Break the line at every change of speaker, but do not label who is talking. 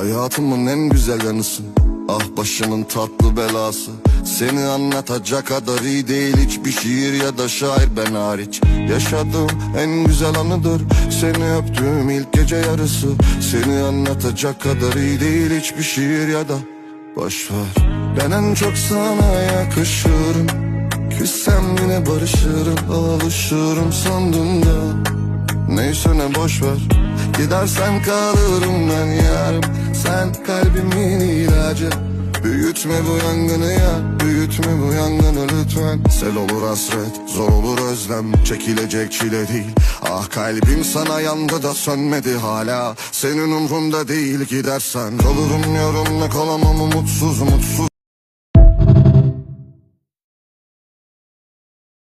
Hayatımın en güzel yanısın Ah başımın tatlı belası. Seni anlatacak kadar iyi değil Hiçbir şiir ya da şair ben hariç. Yaşadığım en güzel anıdır. Seni öptüğüm ilk gece yarısı. Seni anlatacak kadar iyi değil Hiçbir şiir ya da Boş ver Ben en çok sana yakışırım. Küssem yine barışırım Alışırım sandığımda Neyse ne boş ver. Gidersen kalırım ben Sen ilacı. Büyütme bu yangını ya Büyütme bu yangını lütfen. Sel olur hasret Zor olur özlem. Çekilecek çile değil. Ah kalbim sana yandı da sönmedi hala. Senin umrunda değil gidersen. Kalırım yarımla kalamam umutsuz mutsuz